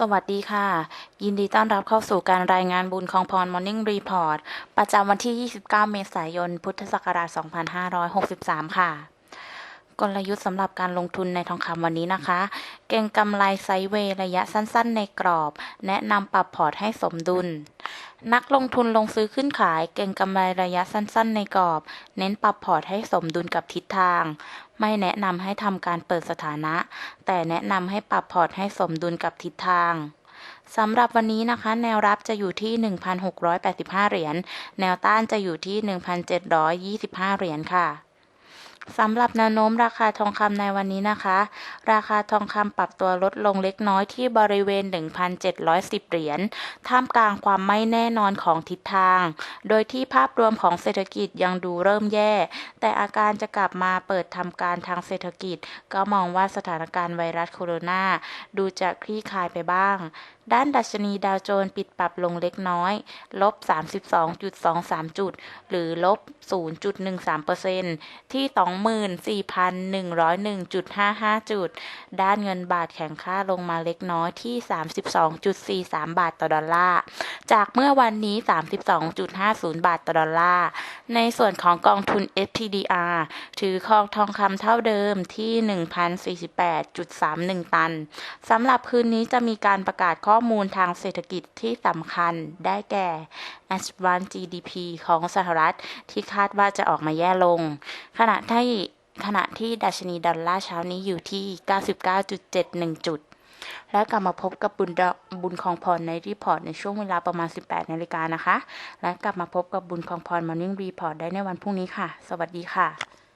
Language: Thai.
สวัสดีค่ะ ยินดีต้อนรับเข้าสู่การรายงานบุญของพร Morning Report ประจำวันที่ 29 เมษายน พุทธศักราช 2563 ค่ะ กลยุทธ์สำหรับการลงทุนในทองคำวันนี้นะคะ เก่งกำไรไซเวย์ระยะสั้นๆในกรอบ แนะนำปรับพอร์ตให้สมดุล นักลงทุนลงซื้อขึ้นขายเก่งกำไรระยะสั้นๆในกรอบ เน้นปรับพอร์ตให้สมดุลกับทิศทาง ไม่แนะนำให้ทำการเปิดสถานะ แต่แนะนำให้ปรับพอร์ตให้สมดุลกับทิศทางสำหรับวันนี้นะคะ แนวรับจะอยู่ที่ 1,685 เหรียญ แนวต้านจะอยู่ที่ 1,725 เหรียญค่ะ สำหรับแนวโน้มราคาทองคำในวันนี้นะคะ ราคาทองคำปรับตัวลดลงเล็กน้อยที่บริเวณ 1,710 เหรียญ ท่ามกลางความไม่แน่นอนของทิศทาง โดยที่ภาพรวมของเศรษฐกิจยังดูเริ่มแย่ แต่อาการจะกลับมาเปิดทำการทางเศรษฐกิจ ก็มองว่าสถานการณ์ไวรัสโคโรนาดูจะคลี่คลายไปบ้าง ด้านดัชนีดาวโจนส์ปิดปรับลงเล็กน้อย ลบ 32.23 จุด หรือลบ 0.13%ที่24,101.55 จุด ด้านเงินบาทแข็งค่าลงมาเล็กน้อยที่ 32.43 บาทต่อดอลลาร์ จากเมื่อวันนี้ 32.50 บาทต่อดอลลาร์ ในส่วนของกองทุน SPDR ถือครองทองคำเท่าเดิมที่ 1,048.31 ตัน สำหรับคืนนี้จะมีการประกาศข้อมูลทางเศรษฐกิจที่สำคัญได้แก่ Advanced GDP ของสหรัฐที่คาดว่าจะออกมาแย่ลง ขณะที่ขณะที่ดัชนีดอลลาร์เช้านี้อยู่ที่ 99.71 จุด และกลับมาพบกับบุญบุญของพรในรีพอร์ตในช่วงเวลาประมาณ 18 นาฬิกานะคะ และกลับมาพบกับบุญของพรมานิ่งรีพอร์ตได้ในวันพรุ่งนี้ค่ะ สวัสดีค่ะ